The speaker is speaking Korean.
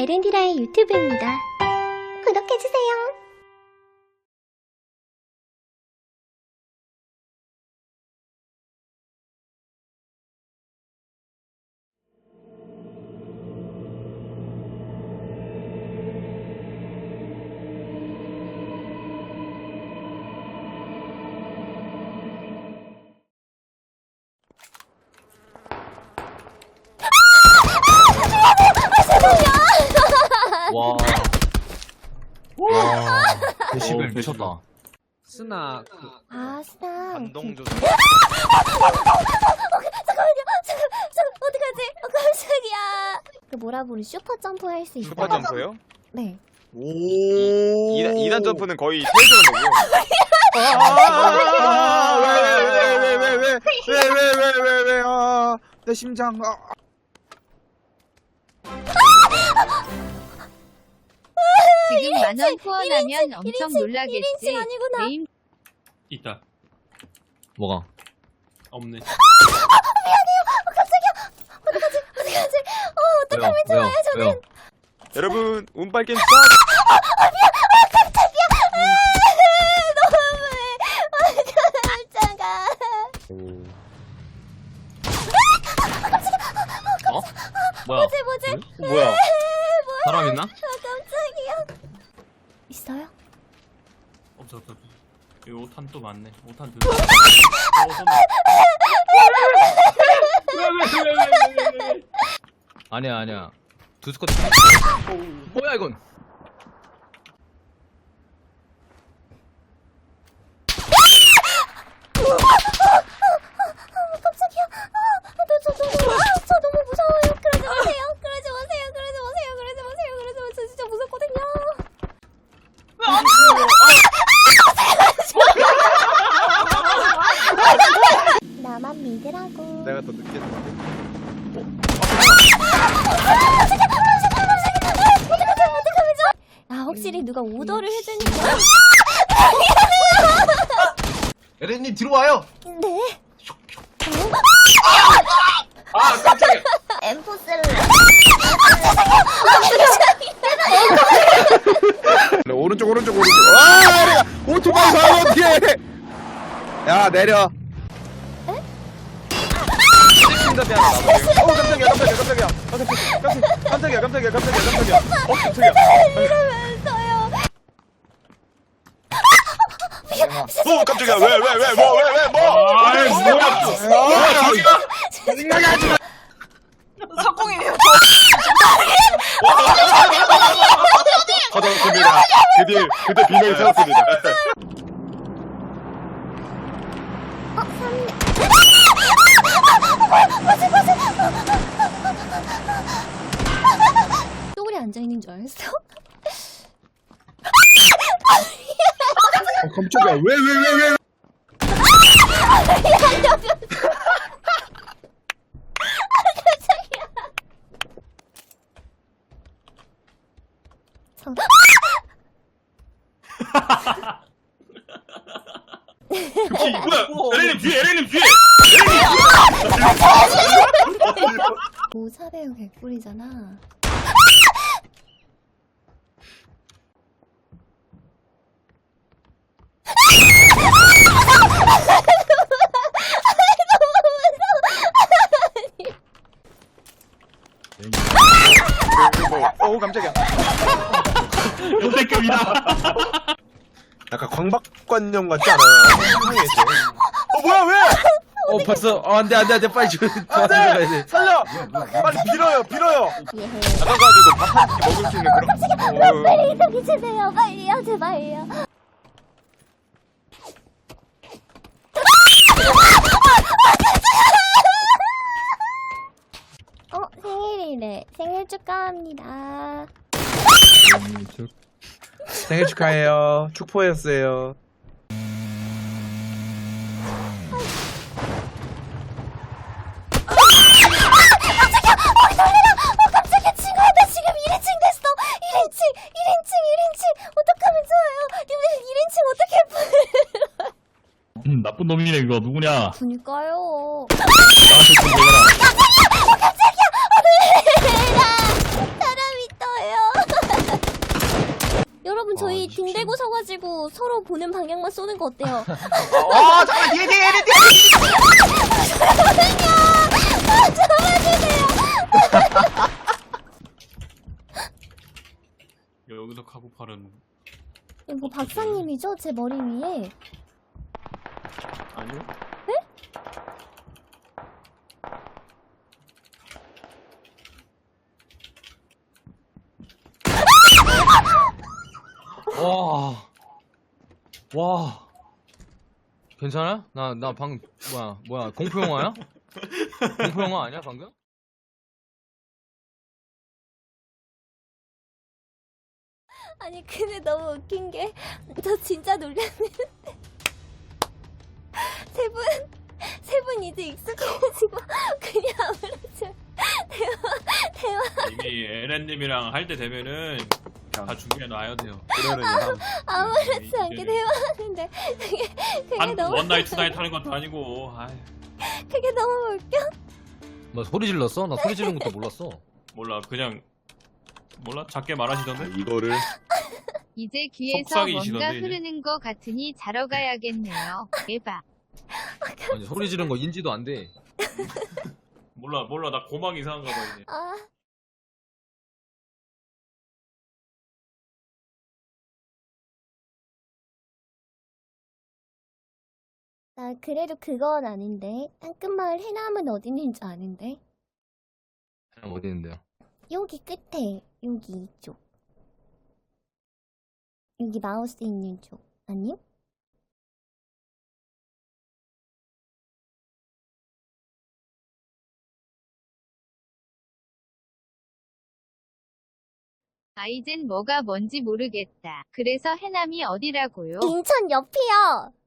에렌디라의 유튜브입니다. 구독해주세요. 11 미쳤다. 스나 그, 아 스나 반동 어떡하지 어, 깜짝이야 뭐라 부르 슈퍼 점프 할 수 있어. 슈퍼 점프요? 네 오. 2단 점프는 거의 최저는 거고. 왜왜왜왜왜왜왜왜왜왜왜 아, 내 심장. 아. 지금 만원 후원하면 엄청 놀라겠지. 1인칭 아니구나. 네임 있다. 뭐가? 없네. 어떡하지? 어, 왜요? 왜요? 왜요? 여러분, 운빨 게임 싹! 너무해. 아, 깜짝아. 어? 뭐야? 뭐지, 뭐지? 어, 뭐야? 사람 있나? 아. 있어요? 없어 없어. 없어. 여기 오탄 또 많네. 오탄. 어. 왜왜왜왜왜 아니야 아니야. 두 스쿼트. 뭐야 이건? 깜짝이야. 아, 너, 저, 저, 저, 아, 저 너무 무서워요. 그러지 마세요. 그러지 마세요. 그러지 마세요. 그러지 마세요. 그러지 마세요. 저 진짜 무섭거든요. 나만 믿으라고. 내가 더 늦게 아, 확실히 누가 오더를 해주니까. 에렌님 뒤로 와요 네. 아 깜짝이야 엠포스를. 오른쪽 오른쪽 오른쪽 와 내려 오토바이 가면 어떡해 야 내려. 어, 깜짝이야, 깜짝이야, 깜짝이야. 깜짝이야, 깜짝이야, 깜짝이야, 깜짝이야, 깜짝이야. 어, 깜짝이야. 이러면서요. 어, 깜짝이야. 왜, 왜, 왜, 뭐, 왜, 왜, 뭐? 아이 뭐야? 생각이 하지 마 터졌습니다. 드디어, 드디어 비명이 터졌습니다. 쪼그리 앉아있는 줄 알았어? 어, 깜짝이야 왜 왜 왜왜 참. 뒤 뭐야? 에레님 뒤에 에레님 뒤에. 오사배우 개꿀이잖아. 어, 깜짝이야. 역대급이다. 약간 광박관념 같지 않아요? 어, 뭐야, 왜? 어 벌써 어, 안돼 안돼 안돼 빨리 줘. 안 돼! 살려! 빨리 빌어요, 빌어요! 나가가지고 밥한끼 먹을 수 있는 그런. 어, 빨리 저기 주세요. 빨리요, 제발요. 어, 생일이래. 생일 축하합니다. 생일 축하해요 축포였어요 어, 깜짝이야. 친구야, 나 지금 1인칭 됐어. 1인칭, 1인칭, 1인칭. 어떡하면 좋아요. 님들 1인칭 어떻게 음, 나쁜 놈이네 그거 누구냐? 그니까요. 나한테 좀라. 사람이 떠요. 등 대고 서로 보는 방향만 쏘는 거 어때요? 어 잠깐 뒤에 뒤에 뒤에 뒤에 여기서 카고팔은 이거 박사님이죠? 제 머리 위에. 아니요? 와. 와. 괜찮아? 나, 나 방금, 뭐야, 뭐야, 공포 영화야? 공포 영화 아니야, 방금? 아니 근데 너무 웃긴 게 저 진짜 놀랐는데 세분세 분 이제 익숙해지고 그냥 아무렇지 대화 대화 이미 에렌님이랑 할 때 되면은 다 준비해 놔야 돼요. 아무렇지 않게 대화하는데 그게 그게 한 너무 원나잇 투나잇 하는 것도 아니고. 아이, 그게 너무 웃겨 너 소리 질렀어? 나 소리 지른 것도 몰랐어. 몰라 그냥 몰라 작게 말하시던데. 이거를 이제 귀에서 속삭이시던데, 뭔가 이제. 흐르는 거 같으니 자러 가야겠네요. 에바. 아니, 소리 지른 거 인지도 안 돼. 몰라 몰라 나 고막 이상한가 봐 이제. 아 나 그래도 그건 아닌데 땅끝마을 해남은 어디 있는 줄 아는데 그냥 어디 있는데요? 여기 끝에 여기 이쪽 여기 마우스 있는 쪽 아님? 아 이젠 뭐가 뭔지 모르겠다. 그래서 해남이 어디라고요? 인천 옆이요